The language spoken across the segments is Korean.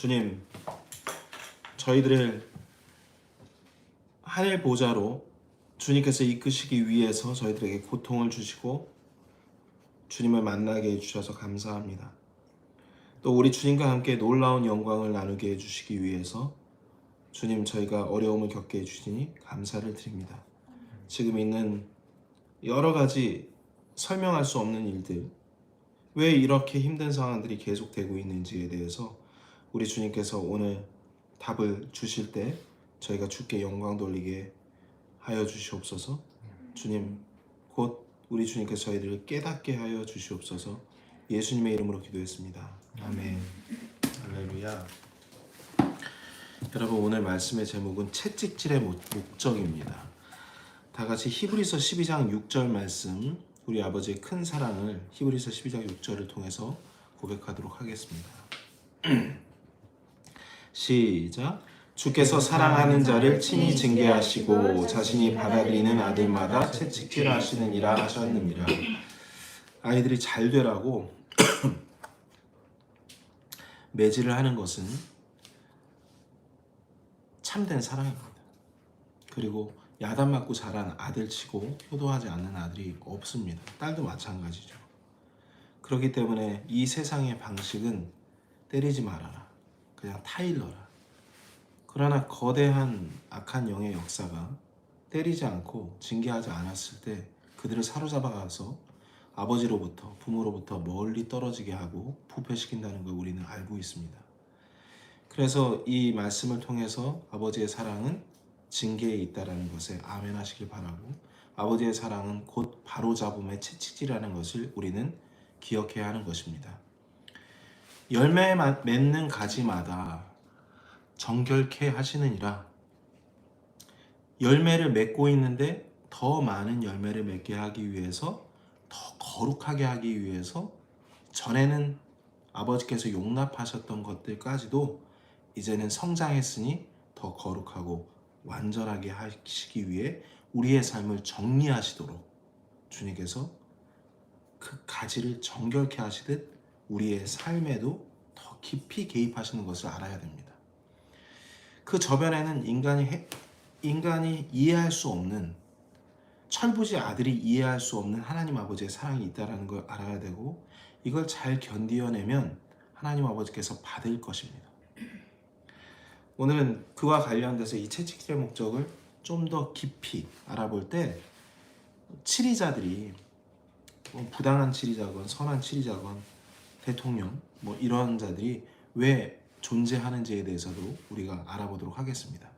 주님, 저희들을 하늘 보좌로 주님께서 이끄시기 위해서 저희들에게 고통을 주시고 주님을 만나게 해주셔서 감사합니다. 또 우리 주님과 함께 놀라운 영광을 나누게 해주시기 위해서 주님 저희가 어려움을 겪게 해주시니 감사를 드립니다. 지금 있는 여러 가지 설명할 수 없는 일들, 왜 이렇게 힘든 상황들이 계속되고 있는지에 대해서 우리 주님께서 오늘 답을 주실 때 저희가 주께 영광 돌리게 하여 주시옵소서. 주님 곧 우리 주님께서 저희들을 깨닫게 하여 주시옵소서. 예수님의 이름으로 기도했습니다. 아멘. 할렐루야. 여러분 오늘 말씀의 제목은 채찍질의 목- 목적입니다. 다 같이 히브리서 12장 6절 말씀 우리 아버지의 큰 사랑을 히브리서 12장 6절을 통해서 고백하도록 하겠습니다. 시작. 주께서 사랑하는 자를 친히 징계하시고 자신이 받아들이는 아들마다 채찍질 하시느니라 하셨느니라. 아이들이 잘 되라고 매질을 하는 것은 참된 사랑입니다. 그리고 야단 맞고 자란 아들치고 효도하지 않는 아들이 없습니다. 딸도 마찬가지죠. 그렇기 때문에 이 세상의 방식은 때리지 말아라. 그냥 타일러라. 그러나 거대한 악한 영의 역사가 때리지 않고 징계하지 않았을 때 그들을 사로잡아 가서 아버지로부터 부모로부터 멀리 떨어지게 하고 부패시킨다는 걸 우리는 알고 있습니다. 그래서 이 말씀을 통해서 아버지의 사랑은 징계에 있다라는 것에 아멘하시길 바라고 아버지의 사랑은 곧 바로잡음의 채찍질이라는 것을 우리는 기억해야 하는 것입니다. 열매 맺는 가지마다 정결케 하시느니라. 열매를 맺고 있는데 더 많은 열매를 맺게 하기 위해서 더 거룩하게 하기 위해서 전에는 아버지께서 용납하셨던 것들까지도 이제는 성장했으니 더 거룩하고 완전하게 하시기 위해 우리의 삶을 정리하시도록 주님께서 그 가지를 정결케 하시듯 우리의 삶에도 더 깊이 개입하시는 것을 알아야 됩니다. 그 저변에는 인간이 해- 인간이 이해할 수 없는 철부지 아들이 이해할 수 없는 하나님 아버지의 사랑이 있다라는 걸 알아야 되고 이걸 잘 견디어내면 하나님 아버지께서 받을 것입니다. 오늘은 그와 관련돼서 이 채찍질의 목적을 좀 더 깊이 알아볼 때 치리자들이 뭐 부당한 치리자건 선한 치리자건 대통령 뭐 이런 자들이 왜 존재하는지에 대해서도 우리가 알아보도록 하겠습니다.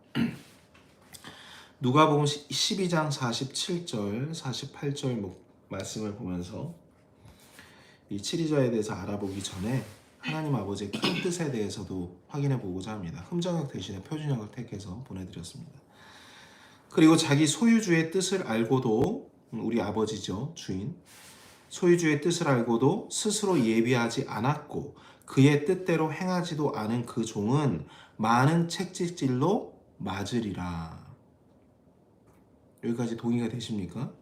누가복음 12장 47절, 48절 목- 말씀을 보면서 이 치리자에 대해서 알아보기 전에 하나님 아버지의 큰 뜻에 대해서도 확인해 보고자 합니다. 흠정역 대신에 표준역을 택해서 보내드렸습니다. 그리고 자기 소유주의 뜻을 알고도 우리 아버지죠 주인 소유주의 뜻을 알고도 스스로 예비하지 않았고 그의 뜻대로 행하지도 않은 그 종은 많은 책찍질로 맞으리라. 여기까지 동의가 되십니까?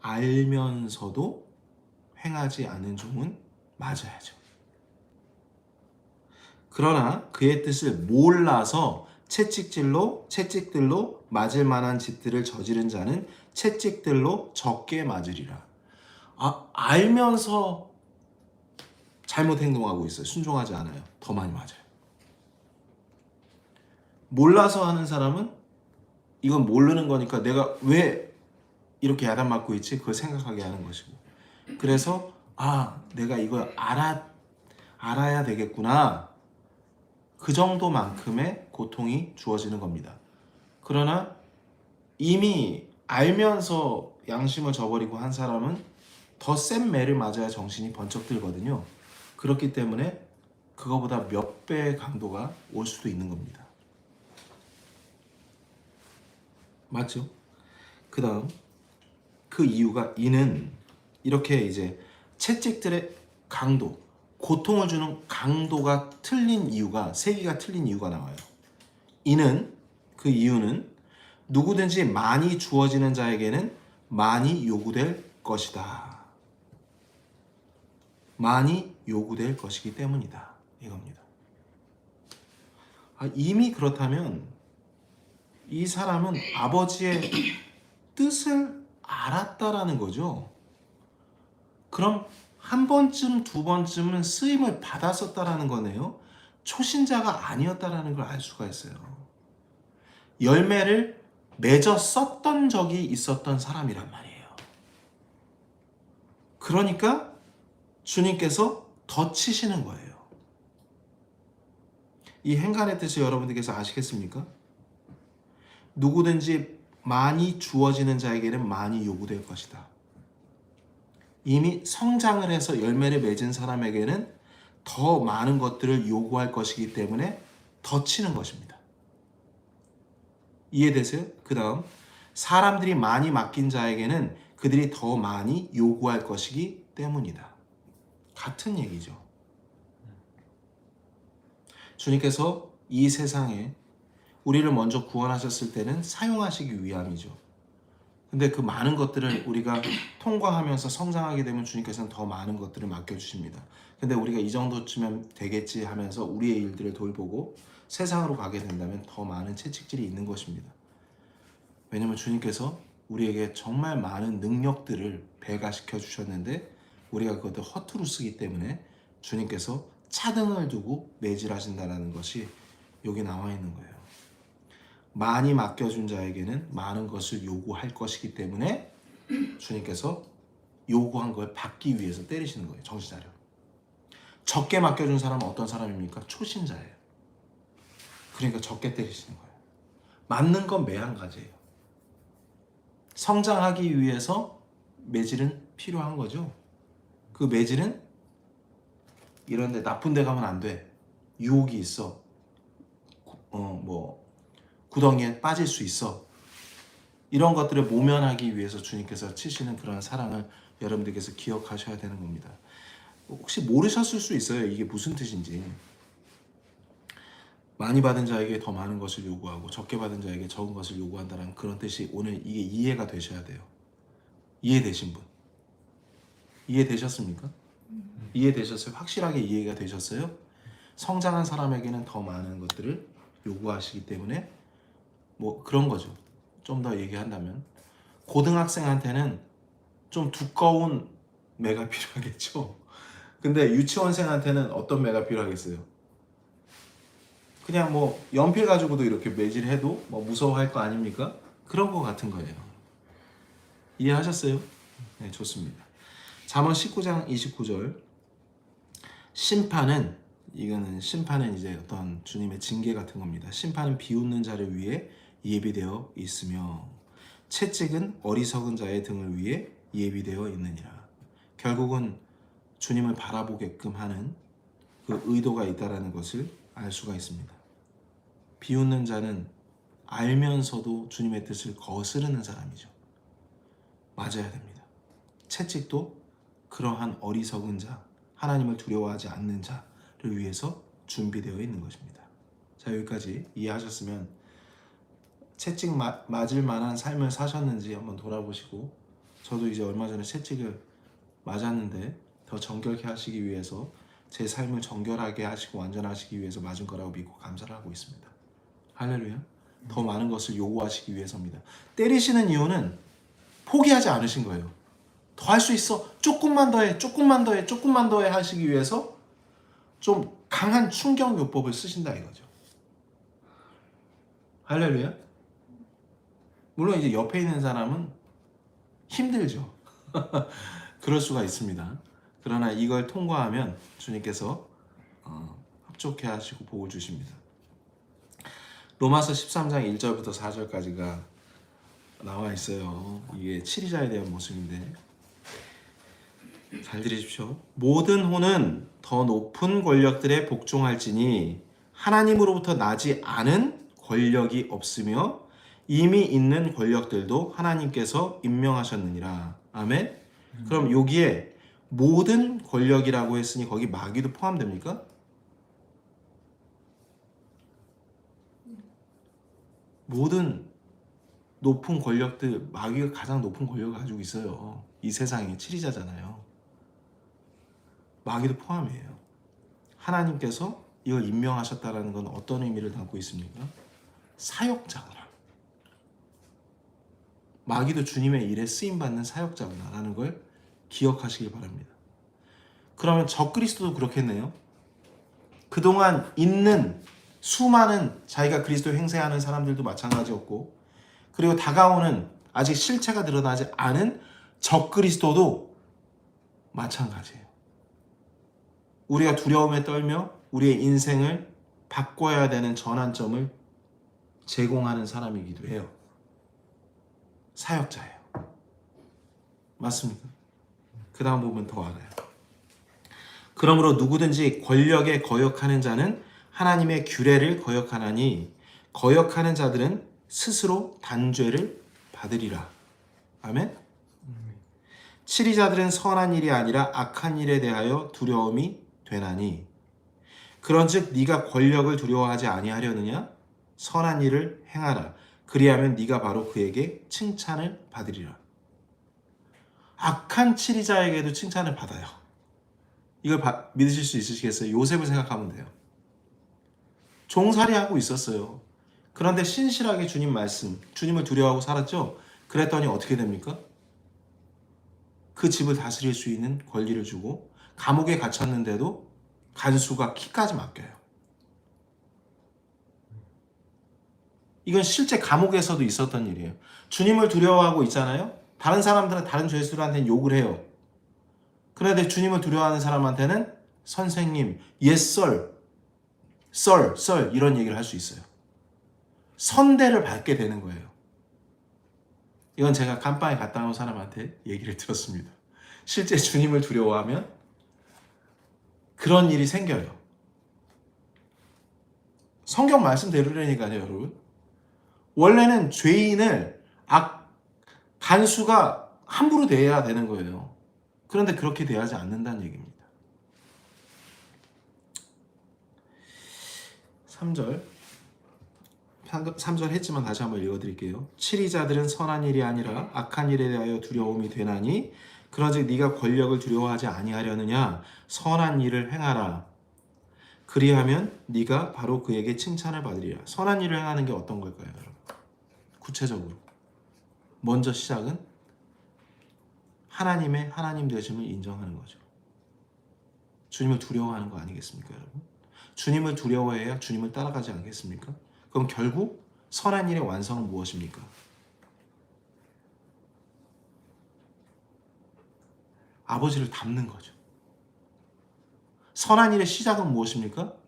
알면서도 행하지 않은 종은 맞아야죠. 그러나 그의 뜻을 몰라서 채찍질로 채찍들로 맞을 만한 짓들을 저지른 자는 채찍들로 적게 맞으리라. 아, 알면서 잘못 행동하고 있어요. 순종하지 않아요. 더 많이 맞아요. 몰라서 하는 사람은 이건 모르는 거니까 내가 왜 이렇게 야단 맞고 있지? 그걸 생각하게 하는 것이고. 그래서 아, 내가 이걸 알아 알아야 되겠구나. 그 정도만큼의 고통이 주어지는 겁니다. 그러나 이미 알면서 양심을 저버리고 한 사람은 더 센 매를 맞아야 정신이 번쩍 들거든요. 그렇기 때문에 그거보다 몇 배의 강도가 올 수도 있는 겁니다. 맞죠? 그 다음 그 이유가 이는 이렇게 이제 채찍들의 강도, 고통을 주는 강도가 틀린 이유가 세기가 틀린 이유가 나와요. 이는 그 이유는 누구든지 많이 주어지는 자에게는 많이 요구될 것이다. 많이 요구될 것이기 때문이다. 이겁니다. 아, 이미 그렇다면 이 사람은 아버지의 뜻을 알았다라는 거죠. 그럼 한 번쯤 두 번쯤은 쓰임을 받았었다라는 거네요. 초신자가 아니었다라는 걸 알 수가 있어요. 열매를 맺어 썼던 적이 있었던 사람이란 말이에요. 그러니까 주님께서 더 치시는 거예요. 이 행간의 뜻을 여러분들께서 아시겠습니까? 누구든지 많이 주어지는 자에게는 많이 요구될 것이다. 이미 성장을 해서 열매를 맺은 사람에게는 더 많은 것들을 요구할 것이기 때문에 더 치는 것입니다. 이해되세요? 그 다음, 사람들이 많이 맡긴 자에게는 그들이 더 많이 요구할 것이기 때문이다. 같은 얘기죠. 주님께서 이 세상에 우리를 먼저 구원하셨을 때는 사용하시기 위함이죠. 근데 그 많은 것들을 우리가 통과하면서 성장하게 되면 주님께서는 더 많은 것들을 맡겨주십니다. 근데 우리가 이 정도쯤면 되겠지 하면서 우리의 일들을 돌보고 세상으로 가게 된다면 더 많은 채찍질이 있는 것입니다. 왜냐면 주님께서 우리에게 정말 많은 능력들을 배가시켜 주셨는데 우리가 그것을 허투루 쓰기 때문에 주님께서 차등을 두고 매질하신다는 것이 여기 나와 있는 거예요. 많이 맡겨준 자에게는 많은 것을 요구할 것이기 때문에 주님께서 요구한 걸 받기 위해서 때리시는 거예요. 정신 차려. 적게 맡겨준 사람은 어떤 사람입니까? 초신자예요. 그러니까 적게 때리시는 거예요. 맞는 건 매한 가지예요. 성장하기 위해서 매질은 필요한 거죠. 그 매질은 이런데 나쁜 데 가면 안 돼. 유혹이 있어. 어, 뭐 구덩이에 빠질 수 있어. 이런 것들을 모면하기 위해서 주님께서 치시는 그런 사랑을 여러분들께서 기억하셔야 되는 겁니다. 혹시 모르셨을 수 있어요. 이게 무슨 뜻인지. 많이 받은 자에게 더 많은 것을 요구하고 적게 받은 자에게 적은 것을 요구한다는 그런 뜻이 오늘 이게 이해가 되셔야 돼요. 이해되신 분? 이해되셨습니까? 이해되셨어요? 확실하게 이해가 되셨어요? 성장한 사람에게는 더 많은 것들을 요구하시기 때문에 뭐 그런 거죠. 좀 더 얘기한다면 고등학생한테는 좀 두꺼운 매가 필요하겠죠. 근데 유치원생한테는 어떤 매가 필요하겠어요? 그냥 뭐 연필 가지고도 이렇게 매질해도 뭐 무서워할 거 아닙니까? 그런 거 같은 거예요. 이해하셨어요? 네, 좋습니다. 잠언 19장 29절 심판은 이거는 심판은 이제 어떤 주님의 징계 같은 겁니다. 심판은 비웃는 자를 위해 예비되어 있으며 채찍은 어리석은 자의 등을 위해 예비되어 있느니라. 결국은 주님을 바라보게끔 하는 그 의도가 있다라는 것을 알 수가 있습니다. 비웃는 자는 알면서도 주님의 뜻을 거스르는 사람이죠. 맞아야 됩니다. 채찍도 그러한 어리석은 자, 하나님을 두려워하지 않는 자를 위해서 준비되어 있는 것입니다. 자, 여기까지 이해하셨으면 채찍 마, 맞을 만한 삶을 사셨는지 한번 돌아보시고 저도 이제 얼마 전에 채찍을 맞았는데 더 정결케 하시기 위해서 제 삶을 정결하게 하시고 완전하시기 위해서 맞은 거라고 믿고 감사를 하고 있습니다. 할렐루야. 더 많은 것을 요구하시기 위해서입니다. 때리시는 이유는 포기하지 않으신 거예요. 더 할 수 있어. 조금만 더 해. 조금만 더 해. 조금만 더 해 하시기 위해서 좀 강한 충격 요법을 쓰신다 이거죠. 할렐루야. 물론 이제 옆에 있는 사람은 힘들죠. 그럴 수가 있습니다. 그러나 이걸 통과하면 주님께서 어, 합족해 하시고 복을 주십니다. 로마서 13장 1절부터 4절까지가 나와 있어요. 이게 치리자에 대한 모습인데 잘 들으십시오. 모든 호는 더 높은 권력들에 복종할지니 하나님으로부터 나지 않은 권력이 없으며 이미 있는 권력들도 하나님께서 임명하셨느니라. 아멘. 그럼 여기에 모든 권력이라고 했으니 거기 마귀도 포함됩니까? 모든 높은 권력들 마귀가 가장 높은 권력을 가지고 있어요. 이 세상에 치리자잖아요. 마귀도 포함이에요. 하나님께서 이걸 임명하셨다라는 건 어떤 의미를 담고 있습니까? 사역자구나. 마귀도 주님의 일에 쓰임 받는 사역자구나라는 걸 기억하시길 바랍니다. 그러면 적그리스도도 그렇겠네요. 그동안 있는 수많은 자기가 그리스도 행세하는 사람들도 마찬가지였고 그리고 다가오는 아직 실체가 드러나지 않은 적그리스도도 마찬가지예요. 우리가 두려움에 떨며 우리의 인생을 바꿔야 되는 전환점을 제공하는 사람이기도 해요. 사역자예요. 맞습니까? 그 다음 부분 더 알아요. 그러므로 누구든지 권력에 거역하는 자는 하나님의 규례를 거역하나니 거역하는 자들은 스스로 단죄를 받으리라. 아멘. 치리자들은 선한 일이 아니라 악한 일에 대하여 두려움이 되나니 그런즉 네가 권력을 두려워하지 아니하려느냐 선한 일을 행하라 그리하면 네가 바로 그에게 칭찬을 받으리라 악한 치리자에게도 칭찬을 받아요 이걸 바- 믿으실 수 있으시겠어요? 요셉을 생각하면 돼요 종살이하고 있었어요 그런데 신실하게 주님 말씀 주님을 두려워하고 살았죠 그랬더니 어떻게 됩니까? 그 집을 다스릴 수 있는 권리를 주고 감옥에 갇혔는데도 간수가 키까지 맡겨요. 이건 실제 감옥에서도 있었던 일이에요. 주님을 두려워하고 있잖아요. 다른 사람들은 다른 죄수들한테는 욕을 해요. 그런데 주님을 두려워하는 사람한테는 선생님, sir, sir, sir 이런 얘기를 할 수 있어요. 선대를 받게 되는 거예요. 이건 제가 감방에 갔다 온 사람한테 얘기를 들었습니다. 실제 주님을 두려워하면 그런 일이 생겨요. 성경 말씀대로라니까요, 여러분. 원래는 죄인을 악, 간수가 함부로 대해야 되는 거예요. 그런데 그렇게 대하지 않는다는 얘기입니다. 3절. 3절 했지만 다시 한번 읽어드릴게요. 치리자들은 선한 일이 아니라 악한 일에 대하여 두려움이 되나니 그러즉 네가 권력을 두려워하지 아니하려느냐 선한 일을 행하라. 그리하면 네가 바로 그에게 칭찬을 받으리라. 선한 일을 행하는 게 어떤 걸까요? 구체적으로 먼저 시작은 하나님의 하나님 되심을 인정하는 거죠. 주님을 두려워하는 거 아니겠습니까, 여러분? 주님을 두려워해야 주님을 따라가지 않겠습니까? 그럼 결국 선한 일의 완성은 무엇입니까? 아버지를 닮는 거죠. 선한 일의 시작은 무엇입니까?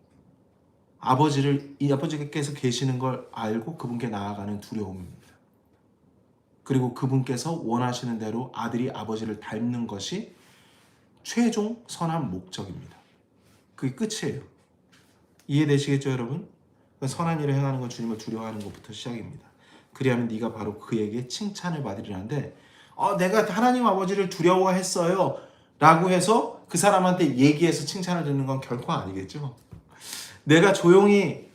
아버지를 이 아버지께서 계시는 걸 알고 그분께 나아가는 두려움입니다. 그리고 그분께서 원하시는 대로 아들이 아버지를 닮는 것이 최종 선한 목적입니다. 그게 끝이에요. 이해되시겠죠, 여러분? 선한 일을 행하는 건 주님을 두려워하는 것부터 시작입니다. 그리하면 네가 바로 그에게 칭찬을 받으리라는데 어, 내가 하나님 아버지를 두려워했어요. 라고 해서 그 사람한테 얘기해서 칭찬을 듣는 건 결코 아니겠죠. 내가 조용히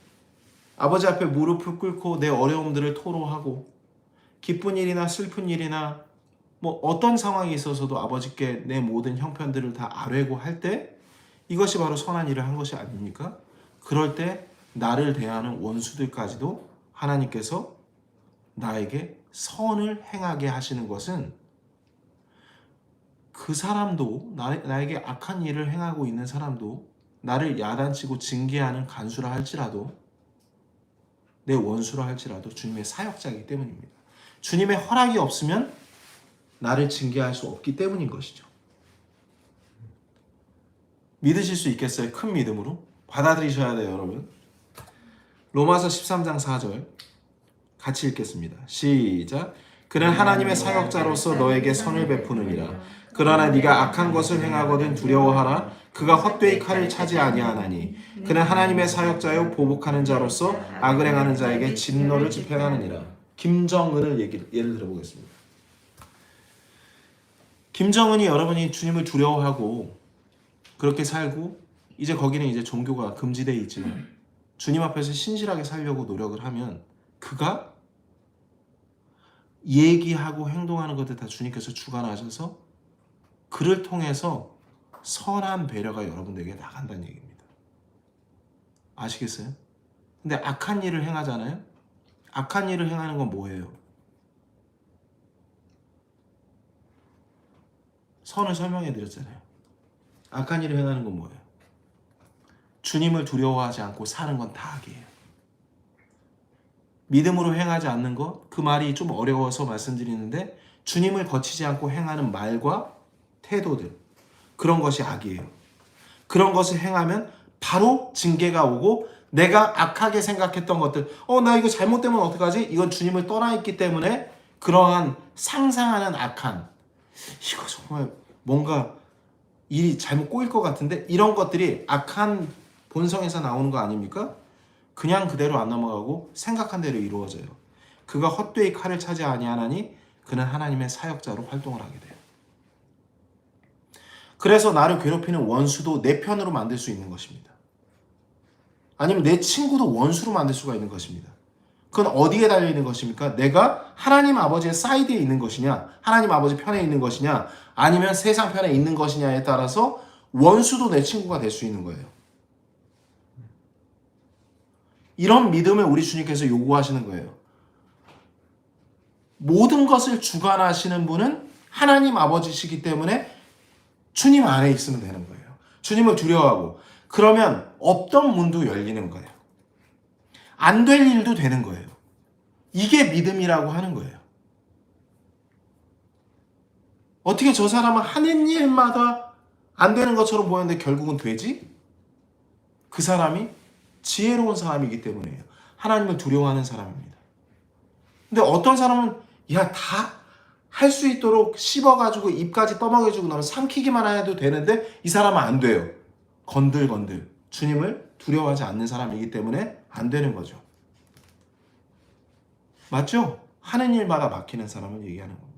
아버지 앞에 무릎을 꿇고 내 어려움들을 토로하고 기쁜 일이나 슬픈 일이나 뭐 어떤 상황이 있어서도 아버지께 내 모든 형편들을 다 아뢰고 할 때 이것이 바로 선한 일을 한 것이 아닙니까? 그럴 때 나를 대하는 원수들까지도 하나님께서 나에게 선을 행하게 하시는 것은 그 사람도 나, 나에게 악한 일을 행하고 있는 사람도 나를 야단치고 징계하는 간수라 할지라도 내 원수라 할지라도 주님의 사역자이기 때문입니다. 주님의 허락이 없으면 나를 징계할 수 없기 때문인 것이죠. 믿으실 수 있겠어요? 큰 믿음으로 받아들이셔야 돼요, 여러분. 로마서 13장 4절 같이 읽겠습니다. 시작. 그는 하나님의 사역자로서 너에게 선을 베푸느니라. 그러나 네가 악한 것을 행하거든 두려워하라. 그가 헛되이 칼을 차지 아니하나니 그는 하나님의 사역자요 보복하는 자로서 악을 행하는 자에게 진노를 집행하느니라. 김정은을 얘기 예를 들어보겠습니다. 김정은이 여러분이 주님을 두려워하고 그렇게 살고 이제 거기는 이제 종교가 금지되어 있지만 주님 앞에서 신실하게 살려고 노력을 하면 그가 얘기하고 행동하는 것들 다 주님께서 주관하셔서 그를 통해서 선한 배려가 여러분들에게 나간다는 얘기입니다. 아시겠어요? 근데 악한 일을 행하잖아요. 악한 일을 행하는 건 뭐예요? 선을 설명해 드렸잖아요. 악한 일을 행하는 건 뭐예요? 주님을 두려워하지 않고 사는 건 다 악이에요. 믿음으로 행하지 않는 것, 그 말이 좀 어려워서 말씀드리는데 주님을 거치지 않고 행하는 말과 태도들, 그런 것이 악이에요. 그런 것을 행하면 바로 징계가 오고 내가 악하게 생각했던 것들, 어, 나 이거 잘못되면 어떡하지? 이건 주님을 떠나 있기 때문에 그러한 상상하는 악한, 이거 정말 뭔가 일이 잘못 꼬일 것 같은데 이런 것들이 악한 본성에서 나오는 거 아닙니까? 그냥 그대로 안 넘어가고 생각한 대로 이루어져요. 그가 헛되이 칼을 차지 아니하나니 그는 하나님의 사역자로 활동을 하게 돼요. 그래서 나를 괴롭히는 원수도 내 편으로 만들 수 있는 것입니다. 아니면 내 친구도 원수로 만들 수가 있는 것입니다. 그건 어디에 달려 있는 것입니까? 내가 하나님 아버지의 사이드에 있는 것이냐, 하나님 아버지 편에 있는 것이냐, 아니면 세상 편에 있는 것이냐에 따라서 원수도 내 친구가 될 수 있는 거예요. 이런 믿음을 우리 주님께서 요구하시는 거예요. 모든 것을 주관하시는 분은 하나님 아버지시기 때문에 주님 안에 있으면 되는 거예요. 주님을 두려워하고 그러면 없던 문도 열리는 거예요. 안 될 일도 되는 거예요. 이게 믿음이라고 하는 거예요. 어떻게 저 사람은 하는 일마다 안 되는 것처럼 보였는데 결국은 되지? 그 사람이 지혜로운 사람이기 때문이에요. 하나님을 두려워하는 사람입니다. 근데 어떤 사람은 야 다 할 수 있도록 씹어가지고 입까지 떠먹여주고 나면 삼키기만 해도 되는데 이 사람은 안 돼요. 건들건들 주님을 두려워하지 않는 사람이기 때문에 안 되는 거죠. 맞죠? 하는 일마다 막히는 사람을 얘기하는 겁니다.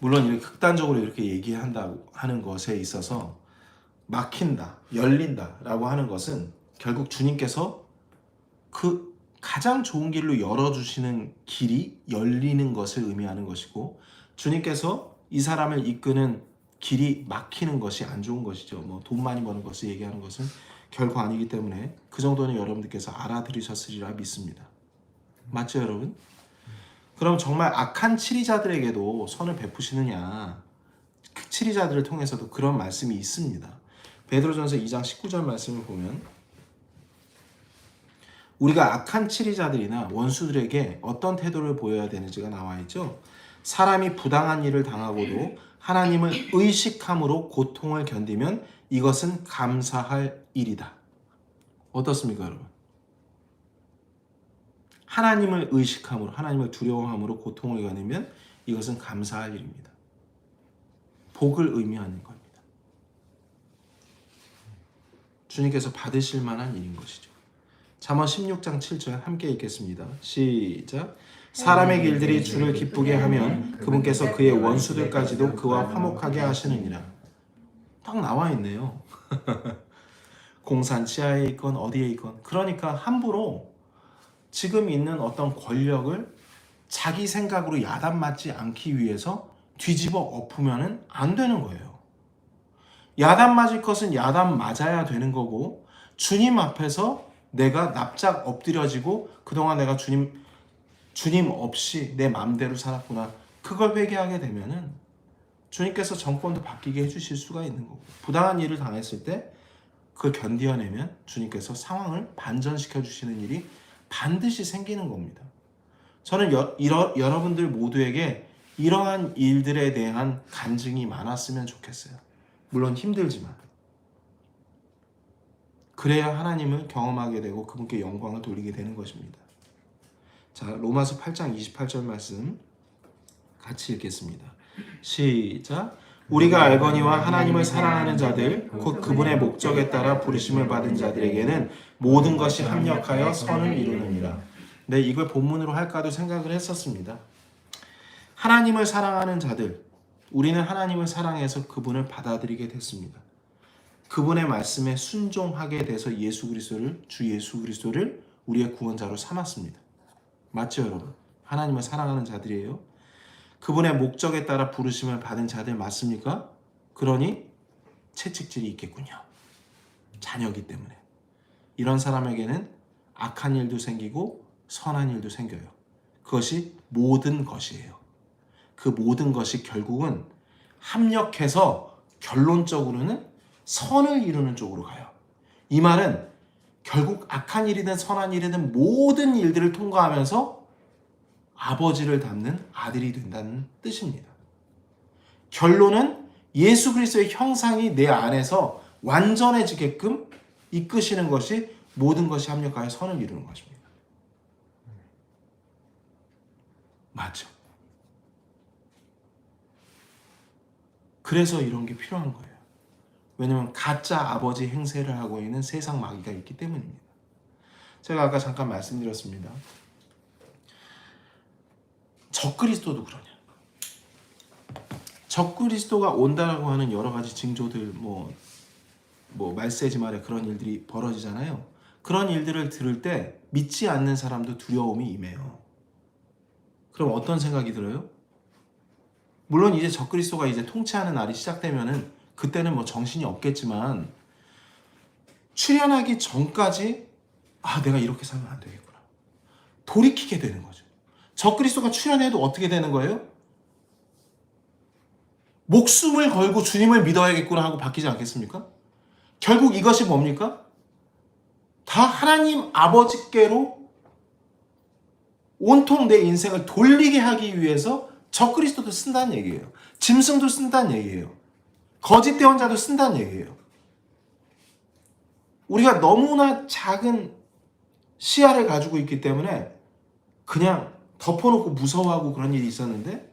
물론 이렇게 극단적으로 이렇게 얘기한다고 하는 것에 있어서 막힌다, 열린다라고 하는 것은 결국 주님께서 그 가장 좋은 길로 열어주시는 길이 열리는 것을 의미하는 것이고 주님께서 이 사람을 이끄는 길이 막히는 것이 안 좋은 것이죠. 뭐 돈 많이 버는 것을 얘기하는 것은 결코 아니기 때문에 그 정도는 여러분들께서 알아들으셨으리라 믿습니다. 맞죠, 여러분? 그럼 정말 악한 치리자들에게도 선을 베푸시느냐? 그 치리자들을 통해서도 그런 말씀이 있습니다. 베드로전서 2장 19절 말씀을 보면 우리가 악한 치리자들이나 원수들에게 어떤 태도를 보여야 되는지가 나와 있죠. 사람이 부당한 일을 당하고도 하나님을 의식함으로 고통을 견디면 이것은 감사할 일이다. 어떻습니까, 여러분? 하나님을 의식함으로, 하나님을 두려워함으로 고통을 견디면 이것은 감사할 일입니다. 복을 의미하는 겁니다. 주님께서 받으실 만한 일인 것이죠. 잠언 16장 7절 함께 읽겠습니다. 시작. 사람의 길들이 주를 기쁘게 하면 그분께서 그의 원수들까지도 그와 화목하게 하시느니라. 딱 나와 있네요. 공산 지하에 있건 어디에 있건 그러니까 함부로 지금 있는 어떤 권력을 자기 생각으로 야단 맞지 않기 위해서 뒤집어 엎으면은 안 되는 거예요. 야단 맞을 것은 야단 맞아야 되는 거고 주님 앞에서 내가 납작 엎드려지고 그동안 내가 주님 주님 없이 내 마음대로 살았구나. 그걸 회개하게 되면은 주님께서 정권도 바뀌게 해주실 수가 있는 거고 부당한 일을 당했을 때 그걸 견디어내면 주님께서 상황을 반전시켜 주시는 일이 반드시 생기는 겁니다. 저는 여, 이러, 여러분들 모두에게 이러한 일들에 대한 간증이 많았으면 좋겠어요. 물론 힘들지만 그래야 하나님을 경험하게 되고 그분께 영광을 돌리게 되는 것입니다. 자, 로마서 8장 28절 말씀 같이 읽겠습니다. 시작. 우리가 알거니와 하나님을 사랑하는 자들 곧 그분의 목적에 따라 부르심을 받은 자들에게는 모든 것이 합력하여 선을 이루느니라. 네, 이걸 본문으로 할까도 생각을 했었습니다. 하나님을 사랑하는 자들, 우리는 하나님을 사랑해서 그분을 받아들이게 됐습니다. 그분의 말씀에 순종하게 돼서 예수 그리스도를 주 예수 그리스도를 우리의 구원자로 삼았습니다. 맞죠, 여러분? 하나님을 사랑하는 자들이에요. 그분의 목적에 따라 부르심을 받은 자들 맞습니까? 그러니 채찍질이 있겠군요. 자녀기 때문에. 이런 사람에게는 악한 일도 생기고 선한 일도 생겨요. 그것이 모든 것이에요. 그 모든 것이 결국은 합력해서 결론적으로는 선을 이루는 쪽으로 가요. 이 말은 결국 악한 일이든 선한 일이든 모든 일들을 통과하면서 아버지를 닮는 아들이 된다는 뜻입니다. 결론은 예수 그리스도의 형상이 내 안에서 완전해지게끔 이끄시는 것이 모든 것이 합력하여 선을 이루는 것입니다. 맞죠? 그래서 이런 게 필요한 거예요. 왜냐면 가짜 아버지 행세를 하고 있는 세상 마귀가 있기 때문입니다. 제가 아까 잠깐 말씀드렸습니다. 적그리스도도 그러냐. 적그리스도가 온다라고 하는 여러 가지 징조들 뭐, 뭐 말세지 말에 그런 일들이 벌어지잖아요. 그런 일들을 들을 때 믿지 않는 사람도 두려움이 임해요. 그럼 어떤 생각이 들어요? 물론 이제 적그리스도가 이제 통치하는 날이 시작되면은 그때는 뭐 정신이 없겠지만 출현하기 전까지 아 내가 이렇게 살면 안 되겠구나 돌이키게 되는 거죠. 적그리스도가 출현해도 어떻게 되는 거예요? 목숨을 걸고 주님을 믿어야겠구나 하고 바뀌지 않겠습니까? 결국 이것이 뭡니까? 다 하나님 아버지께로 온통 내 인생을 돌리게 하기 위해서 적그리스도도 쓴다는 얘기예요. 짐승도 쓴다는 얘기예요. 거짓 대원자도 쓴다는 얘기예요. 우리가 너무나 작은 시야를 가지고 있기 때문에 그냥 덮어놓고 무서워하고 그런 일이 있었는데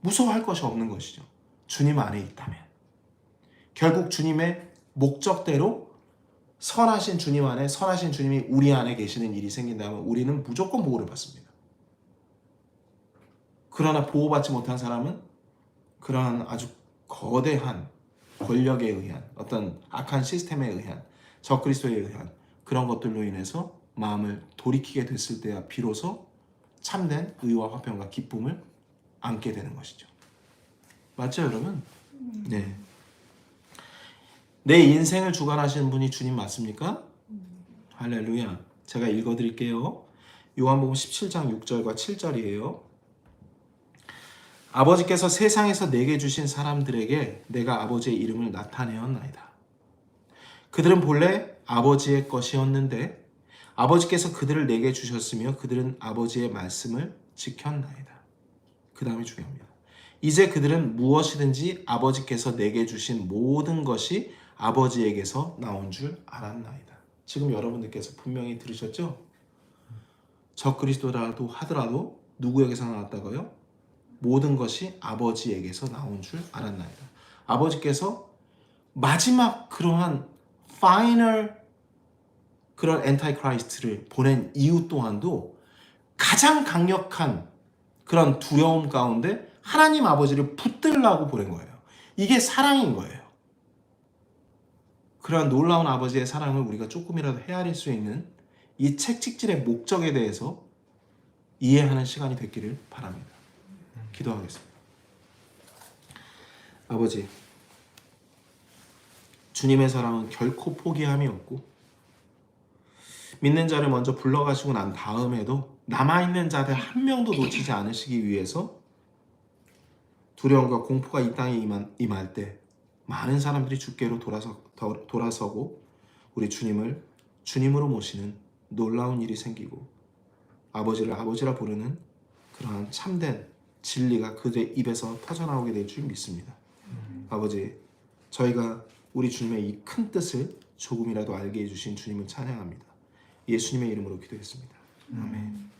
무서워할 것이 없는 것이죠. 주님 안에 있다면. 결국 주님의 목적대로 선하신 주님 안에 선하신 주님이 우리 안에 계시는 일이 생긴다면 우리는 무조건 보호를 받습니다. 그러나 보호받지 못한 사람은 그러한 아주 거대한 권력에 의한 어떤 악한 시스템에 의한 적그리스도에 의한 그런 것들로 인해서 마음을 돌이키게 됐을 때야 비로소 참된 의와 화평과 기쁨을 안게 되는 것이죠. 맞죠, 여러분? 네. 내 인생을 주관하시는 분이 주님 맞습니까? 할렐루야. 제가 읽어 드릴게요. 요한복음 17장 6절과 7절이에요. 아버지께서 세상에서 내게 주신 사람들에게 내가 아버지의 이름을 나타내었나이다. 그들은 본래 아버지의 것이었는데 아버지께서 그들을 내게 주셨으며 그들은 아버지의 말씀을 지켰나이다. 그 다음이 중요합니다. 이제 그들은 무엇이든지 아버지께서 내게 주신 모든 것이 아버지에게서 나온 줄 알았나이다. 지금 여러분들께서 분명히 들으셨죠? 적그리스도라도 하더라도 누구에게서 나왔다고요? 모든 것이 아버지에게서 나온 줄 알았나이다. 아버지께서 마지막 그러한 파이널 그런 엔타이크라이스트를 보낸 이유 또한도 가장 강력한 그런 두려움 가운데 하나님 아버지를 붙들라고 보낸 거예요. 이게 사랑인 거예요. 그러한 놀라운 아버지의 사랑을 우리가 조금이라도 헤아릴 수 있는 이 책찍질의 목적에 대해서 이해하는 시간이 됐기를 바랍니다. 기도하겠습니다. 아버지, 주님의 사랑은 결코 포기함이 없고 믿는 자를 먼저 불러가시고 난 다음에도 남아있는 자들 한 명도 놓치지 않으시기 위해서 두려움과 공포가 이 땅에 임한, 임할 때 많은 사람들이 주께로 돌아서, 더- 돌아서고 우리 주님을 주님으로 모시는 놀라운 일이 생기고 아버지를 아버지라 부르는 그러한 참된 진리가 그들의 입에서 터져나오게 될 줄 믿습니다. 아버지, 저희가 우리 주님의 이 큰 뜻을 조금이라도 알게 해주신 주님을 찬양합니다. 예수님의 이름으로 기도했습니다. 아멘.